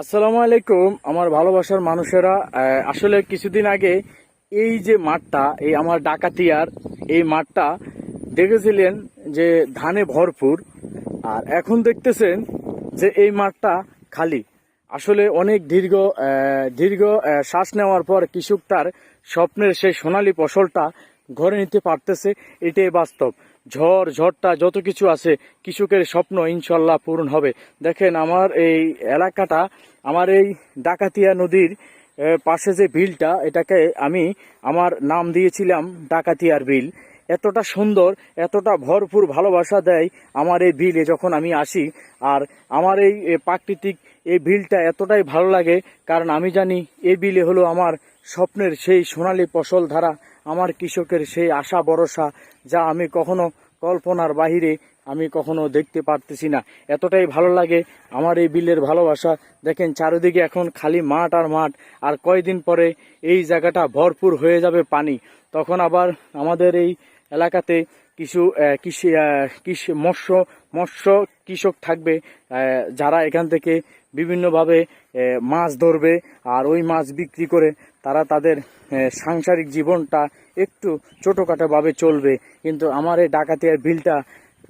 আসসালামু আলাইকুম, আমার ভালোবাসার মানুষেরা। আসলে কিছুদিন আগে এই যে মাঠটা, এই আমার ডাকাতিয়ার এই মাঠটা দেখেছিলেন যে ধানে ভরপুর, আর এখন দেখতেছেন যে এই মাঠটা খালি। আসলে অনেক দীর্ঘ দীর্ঘ শ্বাস নেওয়ার পর কৃষক তার স্বপ্নের সেই সোনালি ফসলটা ঘরে নিতে পারতেছে, এটাই বাস্তব। ঝড়, ঝড়টা যত কিছু আছে, কৃষকের স্বপ্ন ইনশাল্লাহ পূরণ হবে। দেখেন, আমার এই এলাকাটা, আমার এই ডাকাতিয়া নদীর পাশে যে বিলটা, এটাকে আমি আমার নাম দিয়েছিলাম ডাকাতিয়ার বিল। এতটা সুন্দর, এতটা ভরপুর ভালোবাসা দেয় আমার এই বিলে যখন আমি আসি। আর আমার এই প্রাকৃতিক এই বিলটা এতটাই ভালো লাগে, কারণ আমি জানি এই বিলে হলো আমার স্বপ্নের সেই সোনালী ফসল ধারা, আমার কৃষকের সেই আশা ভরসা যা আমি কখনো কল্পনার বাহিরে আমি কখনো দেখতে পারতেছি না। এতটাই ভালো লাগে আমার এই বিলের ভালোবাসা। দেখেন চারিদিকে এখন খালি মাঠ আর মাঠ, আর কয়দিন পরে এই জায়গাটা ভরপুর হয়ে যাবে পানি। তখন আবার আমাদের এই এলাকাতে কিছু কৃষি কৃষি, মৎস্য মৎস্য কৃষক থাকবে যারা এখান থেকে বিভিন্নভাবে মাছ ধরবে আর ওই মাছ বিক্রি করে তারা তাদের সাংসারিক জীবনটা একটু ছোটোখাটোভাবে চলবে। কিন্তু আমার এই ডাকাতিয়ার বিলটা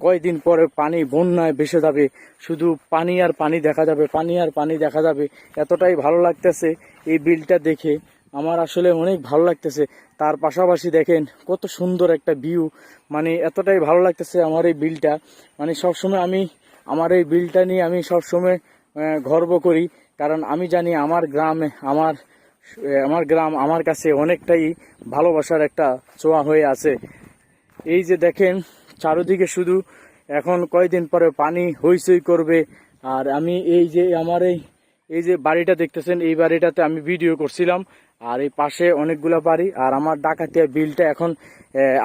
কয়দিন পরে পানি বন্যায় ভেসে যাবে। শুধু পানি আর পানি দেখা যাবে, পানি আর পানি দেখা যাবে। এতটাই ভালো লাগতেছে এই বিলটা দেখে। আমার আসলে অনেক ভালো লাগতেছে। তার পাশাপাশি দেখেন, কত সুন্দর একটা ভিউ মানে এতটাই ভালো লাগতেছে আমার এই বিলটা। মানে সবসময় আমি, আমার এই বিলটা নিয়ে আমি সবসময় গর্ব করি। কারণ আমি জানি আমার গ্রামে, আমার আমার গ্রাম, আমার কাছে অনেকটাই ভালোবাসার একটা ছোঁয়া হয়ে আছে। এই যে দেখেন, চারিদিকে শুধু এখন কয়দিন পরে পানি হইচই করবে। আর আমি এই যে আমার এই এই যে বাড়িটা দেখতেছেন, এই বাড়িটাতে আমি ভিডিও করছিলাম। আর এই পাশে অনেকগুলো বাড়ি, আর আমার ডাকাতিয়া বিলটা এখন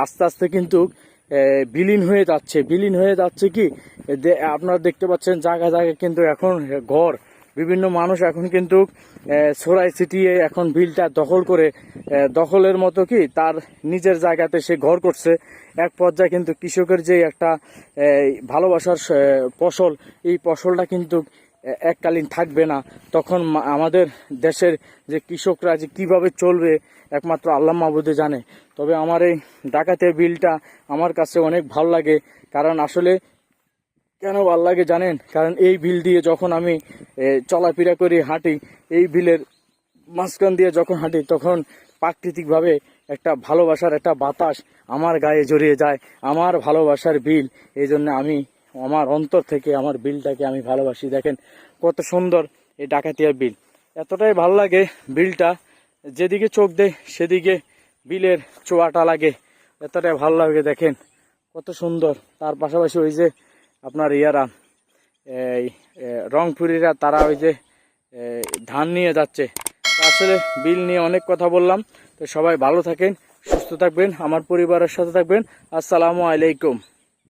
আস্তে আস্তে কিন্তু বিলীন হয়ে যাচ্ছে। বিলীন হয়ে যাচ্ছে কি? আপনারা দেখতে পাচ্ছেন জায়গা জায়গা কিন্তু এখন ঘর। বিভিন্ন মানুষ এখন কিন্তু ছড়াই ছিটিয়ে এখন বিলটা দখল করে দখলের মতো কি? তার নিজের জায়গাতে সে ঘর করছে। এক পর্যায়ে কিন্তু কৃষকের যে একটা ভালোবাসার ফসল, এই ফসলটা কিন্তু এককালীন থাকবে না, তখন আমাদের দেশের যে কৃষকরা যে কীভাবে চলবে একমাত্র আল্লাহ মাহবুদে জানে। তবে আমার এই ডাকাতে বিলটা আমার কাছে অনেক ভালো লাগে, কারণ আসলে কেন ভালো লাগে জানেন? কারণ এই বিল দিয়ে যখন আমি চলাফেরা করি, হাঁটি, এই বিলের মাঝখান দিয়ে যখন হাঁটি, তখন প্রাকৃতিকভাবে একটা ভালোবাসার একটা বাতাস আমার গায়ে জড়িয়ে যায়, আমার ভালোবাসার বিল। এই জন্য আমি আমার অন্তর থেকে, আমার বিলটাকে আমি ভালোবাসি। দেখেন কত সুন্দর এই ডাকাতিয়ার বিল। এতটাই ভালো লাগে বিলটা। যেদিকে চোখ দেয়, সেদিকে বিলের চোয়াটা লাগে। এতটাই ভালো লাগে, দেখেন কত সুন্দর। তার পাশাপাশি ওই যে আপনার ইয়ারা, এই রংপুরিরা, তারা ওই যে ধান নিয়ে যাচ্ছে। আসলে বিল নিয়ে অনেক কথা বললাম। তো সবাই ভালো থাকেন, সুস্থ থাকবেন, আমার পরিবারের সাথে থাকবেন। আসসালামু আলাইকুম।